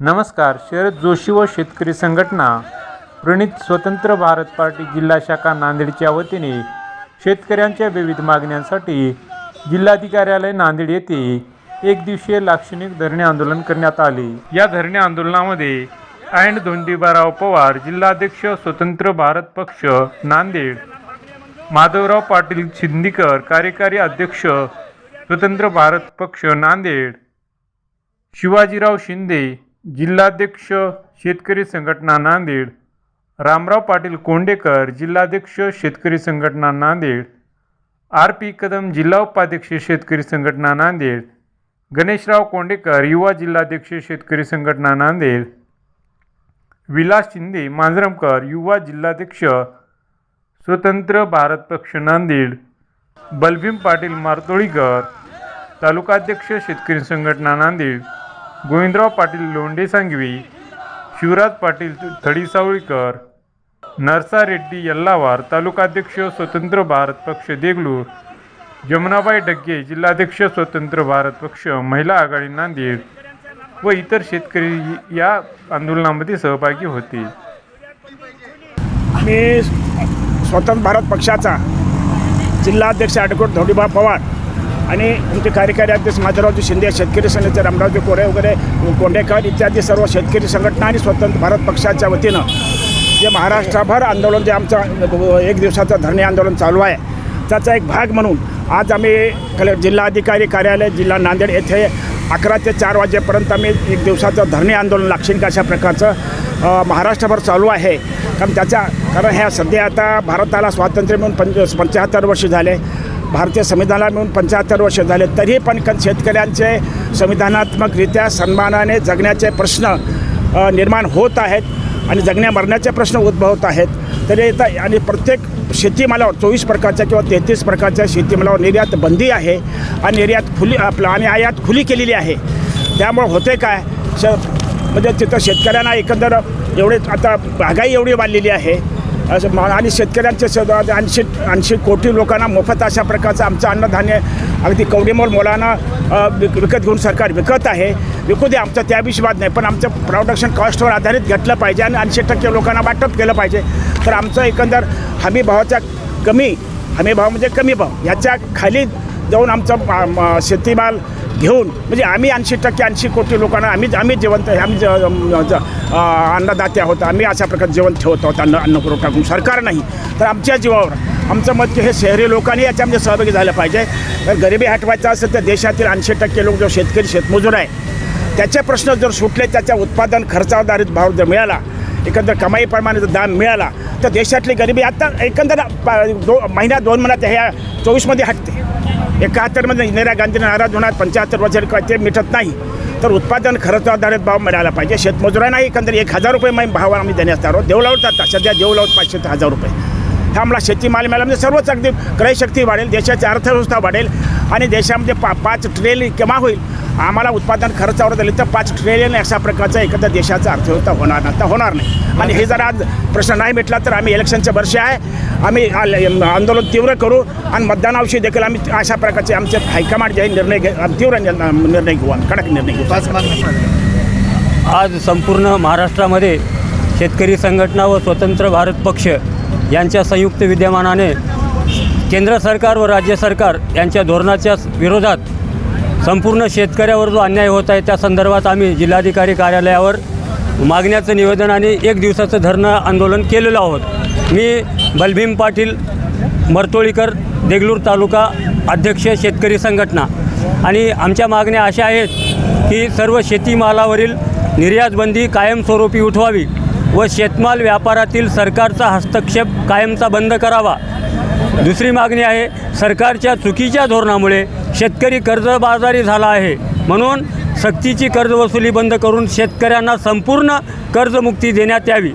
नमस्कार. शरद जोशी व शेतकरी संघटना प्रणित स्वतंत्र भारत पार्टी जिल्हा शाखा नांदेडच्या वतीने शेतकऱ्यांच्या विविध मागण्यांसाठी जिल्हाधिकार्यालय नांदेड येथे एक दिवसीय लाक्षणिक धरणे आंदोलन करण्यात आले. या धरणे आंदोलनामध्ये अँड धोंडीबाराव पवार जिल्हाध्यक्ष स्वतंत्र भारत पक्ष नांदेड माधवराव पाटील शिंदीकर कार्यकारी अध्यक्ष स्वतंत्र भारत पक्ष नांदेड शिवाजीराव शिंदे जिल्हाध्यक्ष शेतकरी संघटना नांदेड रामराव पाटील कोंडेकर जिल्हाध्यक्ष शेतकरी संघटना नांदेड आर पी कदम जिल्हा उपाध्यक्ष शेतकरी संघटना नांदेड गणेशराव कोंडेकर युवा जिल्हाध्यक्ष शेतकरी संघटना नांदेड विलास शिंदे मांजरमकर युवा जिल्हाध्यक्ष स्वतंत्र भारत पक्ष नांदेड बलभीम पाटील मारतोळीकर तालुकाध्यक्ष शेतकरी संघटना नांदेड. गोविंदराव पाटील लोंढे सांगवी शिवराज पाटील थडीसावळीकर नरसा रेड्डी यल्लावार तालुकाध्यक्ष स्वतंत्र भारत पक्ष देगलूर जमुनाबाई डग्गे जिल्हाध्यक्ष स्वतंत्र भारत पक्ष महिला आघाडी नांदेड व इतर शेतकरी या आंदोलनामध्ये सहभागी होते. मी स्वतंत्र भारत पक्षाचा जिल्हाध्यक्ष ॲडव्होकेट धोडीबा पवार आणि आमचे कार्यकारी अध्यक्ष माधवरावजी शिंदे शेतकरी संघाचे रामरावजी कोरे वगैरे कोंडेकर इत्यादी सर्व शेतकरी संघटना आणि स्वतंत्र भारत पक्षाच्या वतीनं जे महाराष्ट्रभर आंदोलन जे आमचं एक दिवसाचं धरणे आंदोलन चालू आहे त्याचा एक भाग म्हणून आज आम्ही कले जिल्हाधिकारी कार्यालय जिल्हा नांदेड येथे अकरा ते चार वाजेपर्यंत आम्ही एक दिवसाचं धरणे आंदोलन लाक्षणिक अशा प्रकारचं महाराष्ट्रभर चालू आहे. कारण त्याच्या कारण ह्या सध्या आता भारताला स्वातंत्र्य मिळून पंच पंच्याहत्तर वर्ष झाले. भारतीय संविधानाला मिळून पंच्याहत्तर वर्ष झाले तरी पण क- शेतकऱ्यांचे संविधानात्मकरित्या सन्मानाने जगण्याचे प्रश्न निर्माण होत आहेत आणि जगण्या मरण्याचे प्रश्न उद्भवत आहेत. तरी आता आणि प्रत्येक शेतीमालावर चोवीस प्रकारच्या किंवा तेहतीस प्रकारच्या शेतीमालावर निर्यात बंदी आहे आणि निर्यात खुली आपलं आणि आयात खुली केलेली आहे. त्यामुळं होते काय? श म्हणजे तिथं शेतकऱ्यांना एकंदर एवढे आता महागाई एवढी वाढलेली आहे. असं आणि शेतकऱ्यांचे स- ऐंशी ऐंशी कोटी लोकांना मोफत अशा प्रकारचं आमचं अन्नधान्य अगदी कवडीमोल मुलांना विक विकत घेऊन सरकार विकत आहे. विकू दे आमचं त्या विषयात नाही. पण आमचं प्रोडक्शन कॉस्टवर आधारित घेतलं पाहिजे आणि ऐंशी टक्के लोकांना वाटप केलं पाहिजे. तर आमचं एकंदर हमी भावाच्या कमी हमी भाव म्हणजे कमी भाव. ह्याच्या खाली जाऊन आमचा मा- शेतीमाल घेऊन म्हणजे आम्ही ऐंशी टक्के ऐंशी कोटी लोकांना आम्ही आम्ही जेवण आम्ही ज- ज- अन्नदाते आहोत. आम्ही अशा प्रकारे जेवण ठेवत आहोत. अन्न अन्न पुरवठा करून. सरकार नाही. तर आमच्या जीवावर आमचं मत की हे शहरी लोकांनी याच्यामध्ये सहभागी झालं पाहिजे. तर गरिबी हटवायचं असेल तर देशातील ऐंशी टक्के लोक जो शेतकरी शेतमजूर आहे त्याचे प्रश्न जर सुटले त्याच्या उत्पादन खर्चाधारित भाव जर मिळाला एकंदर कमाईप्रमाणे जर दाम मिळाला तर देशातली गरिबी आता एकंदर दो महिन्या दोन महिन्यात ह्या चोवीसमध्ये हटते. एकाहत्तरमध्ये इंदिरा गांधी नाराज होणार पंच्याहत्तर वर्ष ते मिटत नाही. तर उत्पादन खर्च आधारित भाव मिळाला पाहिजे. शेतमजुरांना एकंदरीत एक हजार रुपये मै- भाव आम्ही देण्यात आहोत. देऊ जातात सध्या देऊ लावत पाचशे ते हजार रुपये. हा आम्हाला शेतीमाल मिळाला. म्हणजे सर्वच अगदी क्रयशक्ती वाढेल. देशाची अर्थव्यवस्था वाढेल आणि देशामध्ये पा पाच ट्रिलियन केव्हा होईल. आम्हाला उत्पादन खर्चावर दिले तर पाच ट्रिलियन अशा प्रकारचा एखाद्या देशाचा अर्थव्यवस्था होणार नाही. तर होणार नाही. आणि हे जर आज प्रश्न नाही मिटला तर आम्ही इलेक्शनचे वर्ष आहे. आम्ही आल- आंदोलन तीव्र करू आणि मतदानाविषयी देखील आम्ही अशा प्रकारचे आमचे हायकमांड जे निर्णय घे तीव्र निर्णय निर्णय घेऊ आम्ही कडक निर्णय घेऊ. आज संपूर्ण महाराष्ट्रामध्ये शेतकरी संघटना व स्वतंत्र भारत पक्ष यांच्या संयुक्त विद्यमानाने केंद्र सरकार व राज्य सरकार यांच्या धोरणाच्या विरोधात संपूर्ण शेतकऱ्यावर जो अन्याय होत आहे त्या संदर्भात आम्ही जिल्हाधिकारी कार्यालयावर मागण्याचं निवेदन आणि एक दिवसाचं धरणं आंदोलन केलेलं आहोत. मी बलभीम पाटील मरतोळीकर देगलूर तालुका अध्यक्ष शेतकरी संघटना. आणि आमच्या मागण्या अशा आहेत की सर्व शेतीमालावरील निर्यातबंदी कायमस्वरूपी उठवावी व शेतमाल व्यापारातील सरकारचा हस्तक्षेप कायमचा बंद करावा. दुसरी मागणी आहे सरकारच्या चुकीच्या धोरणामुळे शेतकरी कर्जबाजारी झाला आहे. म्हणून सक्तीची कर्जवसुली बंद करून शेतकऱ्यांना संपूर्ण कर्जमुक्ती देण्यात यावी.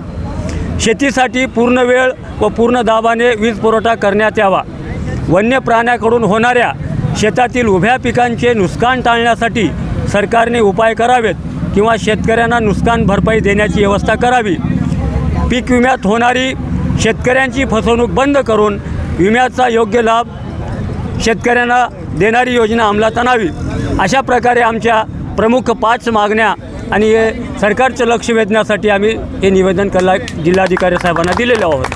शेतीसाठी पूर्ण वेळ व पूर्ण दाबाने वीज पुरवठा करण्यात यावा. वन्य प्राण्याकडून होणाऱ्या शेतातील उभ्या पिकांचे नुकसान टाळण्यासाठी सरकारने उपाय करावेत किंवा शेतकऱ्यांना नुकसान भरपाई देण्याची व्यवस्था करावी. पीक विम्यात होणारी शेतकऱ्यांची फसवणूक बंद करून विम्याचा योग्य लाभ शेतकऱ्यांना देणारी योजना अंमलात आणावी. अशा प्रकारे आमच्या प्रमुख पाच मागण्या आणि हे सरकारचं लक्ष वेधण्यासाठी आम्ही हे निवेदन कला जिल्हाधिकारी साहेबांना दिलेलं आहोत.